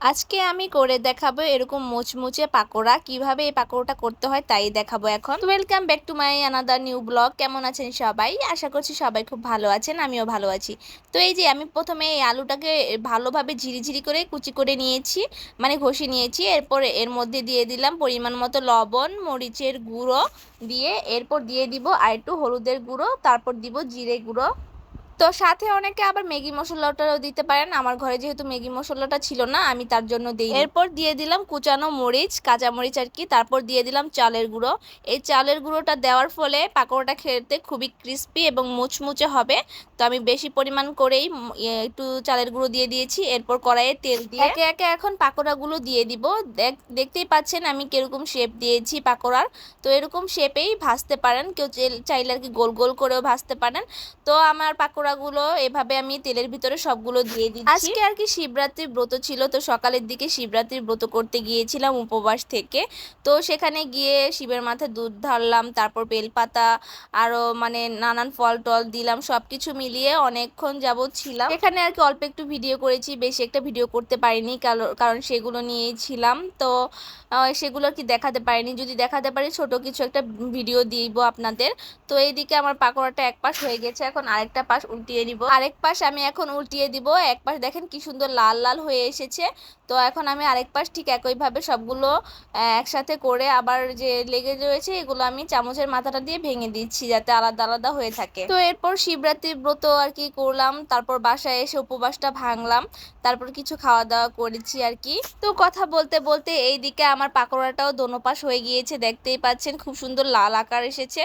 আজকে আমি করে দেখাবো এরকম মুচমুচে পাকোড়া। কীভাবে এই পাকোড়াটা করতে হয় তাই দেখাবো এখন। Welcome back to my another new blog কেমন আছেন সবাই? আশা করছি সবাই খুব ভালো আছেন, আমিও ভালো আছি। তো এই যে আমি প্রথমে এই আলুটাকে ভালোভাবে ঝিরিঝিরি করে কুচি করে নিয়েছি মানে ঘষে নিয়েছি। এরপর এর মধ্যে দিয়ে দিলাম পরিমাণ মতো লবণ, মরিচের গুঁড়ো দিয়ে এরপর দিয়ে দিব আর একটু হলুদের গুঁড়ো, তারপর দিব জিরে গুঁড়ো। তো সাথে অনেকে আবার ম্যাগি মশলাটাও দিতে পারেন। আমার ঘরে যেহেতু ম্যাগি মশলাটা ছিল না আমি তার জন্য দিই এরপর দিয়ে দিলাম কুচানো মরিচ কাঁচা মরিচ আর কি তারপর দিয়ে দিলাম চালের গুঁড়ো। এই চালের গুঁড়োটা দেওয়ার ফলে পাকোড়াটা খেতে খুবই ক্রিস্পি এবং মুচমুচে হবে। তো আমি বেশি পরিমাণ করেই একটু চালের গুঁড়ো দিয়ে দিয়েছি। এরপর কড়াইয়ে তেল দিয়ে একে একে এখন পাকোড়াগুলো দিয়ে দিব। দেখ দেখতেই পাচ্ছেন আমি কীরকম শেপ দিয়েছি পাকোড়ার। তো এরকম শেপেই ভাজতে পারেন। কেউ চাইলে আর কি গোল গোল করেও ভাজতে পারেন। তো আমার পাকোড়া গুলো এভাবে আমি তেলের ভিতরে সবগুলো দিয়ে দিচ্ছি। আজকে আর কি শিবরাত্রির ব্রত ছিল, তো সকালের দিকে শিবরাত্রির ব্রত করতে গিয়েছিলাম উপবাস থেকে। তো সেখানে গিয়ে শিবের মাথায় দুধ ঢাললাম, তারপর বেলপাতা আরও মানে নানান ফল টল দিলাম সব কিছু মিলিয়ে অনেকক্ষণ যাবৎ ছিলাম। এখানে আর কি অল্প একটু ভিডিও করেছি, বেশি একটা ভিডিও করতে পারিনি কারণ সেগুলো নিয়েই ছিলাম। তো সেগুলো কি দেখাতে পারিনি, যদি দেখাতে পারি ছোট কিছু একটা ভিডিও দিব আপনাদের। তো এইদিকে আমার পাকোড়াটা এক পাশ হয়ে গেছে, এখন আরেকটা পাশ উল্টিয়ে দিব। আরেক পাশ আমি এখন উল্টিয়ে দিব। এক পাশ দেখেন কি সুন্দর লাল লাল হয়ে এসেছে। তো এখন আমি আরেক পাশ ঠিক একইভাবে সবগুলো একসাথে করে আবার যে লেগে রয়েছে এগুলো আমি চামচের মাথাটা দিয়ে ভেঙে দিচ্ছি যাতে আলাদা আলাদা হয়ে থাকে। তো এরপর শিবরাত্রির ব্রত আর কি করলাম। তারপর বাসায় এসে উপবাসটা ভাঙলাম। তারপর কিছু খাওয়া দাওয়া করেছি আর কি। তো কথা বলতে বলতে এই দিকে আমার পাকোড়াটাও দোনো পাশ হয়ে গিয়েছে। দেখতেই পাচ্ছেন খুব সুন্দর লাল আকার এসেছে।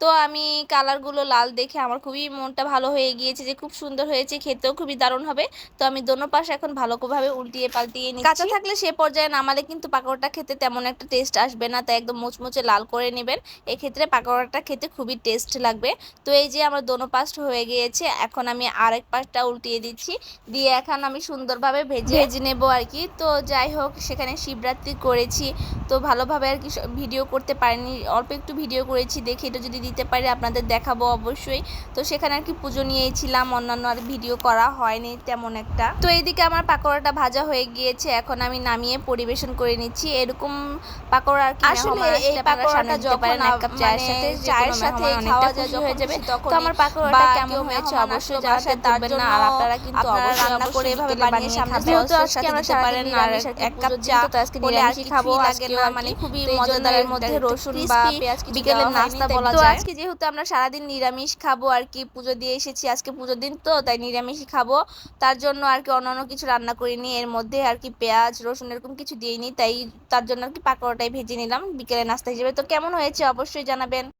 তো আমি কালারগুলো লাল দেখে আমার খুবই মনটা ভালো হয়ে গিয়েছে যে খুব সুন্দর হয়েছে খেতেও খুবই দারুণ হবে। তো আমি দোনো পাশ এখন ভালোভাবে উল্টিয়ে পাল্টিয়ে নিই কাঁচা থাকলে সে পর্যায়ে নামালে কিন্তু পাকোড়াটা খেতে তেমন একটা টেস্ট আসবে না তাই একদম মুচমুচে লাল করে নেবেন। এক্ষেত্রে পাকোড়াটা খেতে খুবই টেস্ট লাগবে। তো এই যে আমার দোনো পাশ হয়ে গিয়েছে এখন আমি আরেক পাশটা উল্টিয়ে দিচ্ছি। দিয়ে এখন আমি সুন্দরভাবে ভেজে ভেজে নেব আর কি তো যাই হোক সেখানে শিবরাত্রি করেছি। তো ভালোভাবে আর কি ভিডিও করতে পারিনি অল্প একটু ভিডিও করেছি দেখে এটা যদি দিতে পারি আপনাদের দেখাবো অবশ্যই। তো সেখানে আর কি পুজো নিয়েছিলাম অন্যান্য আর ভিডিও করা হয়নি তেমন একটা। তো এইদিকে আমার পাকোড়াটা ভাজা হয়ে গিয়েছে এখন আমি নামিয়ে পরিবেশন করে নিচ্ছি। এরকম পাকোড়া আর কি আসলে এই পাকোড়াটা যখন এক কাপ চায়ের সাথে চায়ের সাথে খাওয়া যায় হয়ে যাবে তখন আমার পাকোড়াটা কেমন হয়েছে অবশ্যই জানাতে পারবেন না। আর আপনারা কিন্তু অবশ্যই রান্না করে এভাবে বানিয়ে সামনে যেহেতু আজকে আমরা সারাদিন আর এক কাপ চা তো আজকে নিরামিষ খাব। লাগে না মানে খুবই মজাদারের মধ্যে রসুন বা পেঁয়াজ বিকেলের নাস্তা বলা যায়। তো আজকে যেহেতু আমরা সারাদিন নিরামিষ খাব আর কি পুজো দিয়ে এসেছি আজকে পুজোর দিন তো, তাই নিরামিষই খাব। তার জন্য আর কি অন্য কিছু রান্না করিনি, এর মধ্যে আর কি পেঁয়াজ, রসুন এরকম কিছু দিইনি, তাই তার জন্য আর কি পাকোড়াটাই ভেজে নিলাম। বিকেলে নাস্তা হিসেবে। তো কেমন হয়েছে? অবশ্যই জানাবেন।